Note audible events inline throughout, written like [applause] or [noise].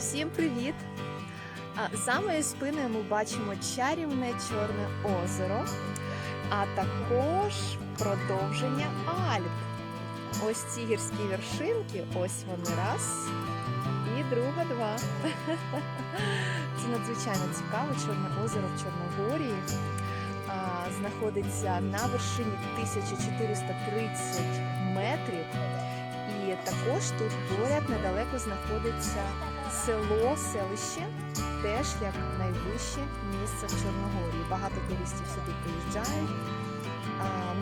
Всім привіт! За моєю спиною ми бачимо чарівне чорне озеро, а також продовження Альп. Ось ці гірські вершинки, ось вони раз. І друга два. [laughs] Це надзвичайно цікаво. Чорне озеро в Чорногорії знаходиться на вершині 1430 метрів. І також тут поряд недалеко знаходиться село, селище, теж як найвище місце в Чорногорії. Багато туристів сюди приїжджають.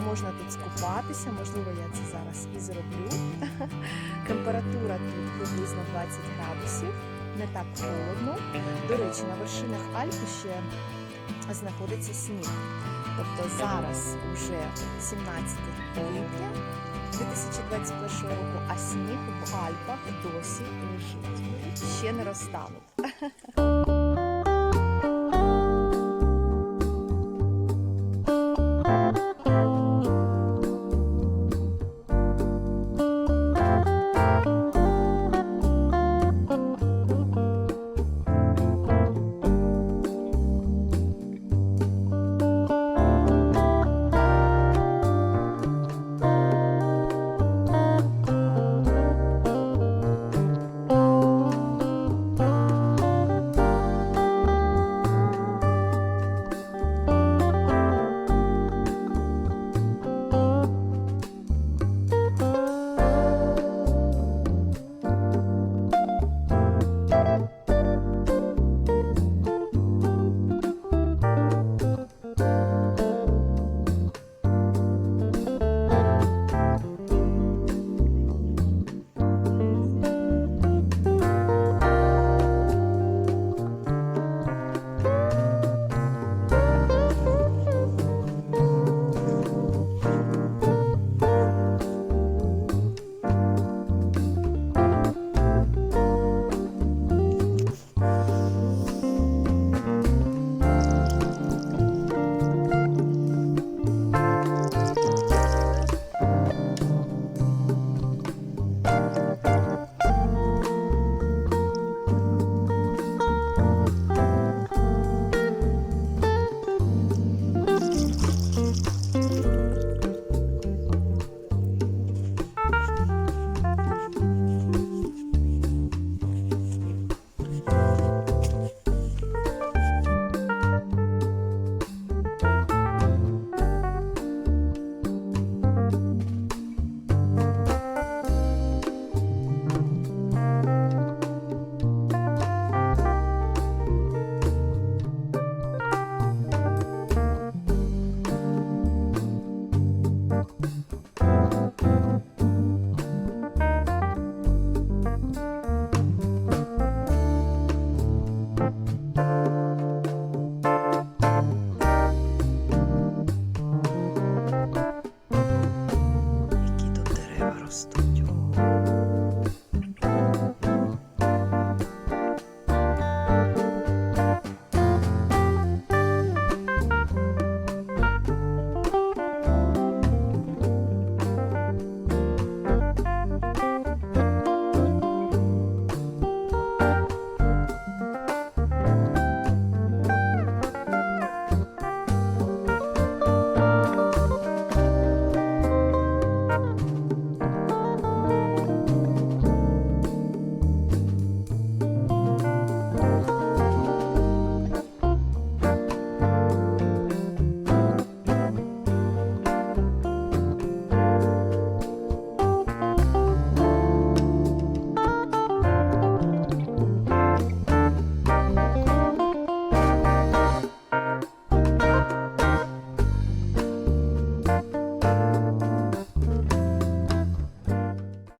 Можна тут скупатися, можливо, я це зараз і зроблю. [laughs] Температура тут приблизно 20 градусів, не так холодно. До речі, на вершинах Альпи ще знаходиться сніг. Тобто зараз вже 17 липня 2021 року, а сніг в Альпах досі лежить. Ще не розтануть. [laughs]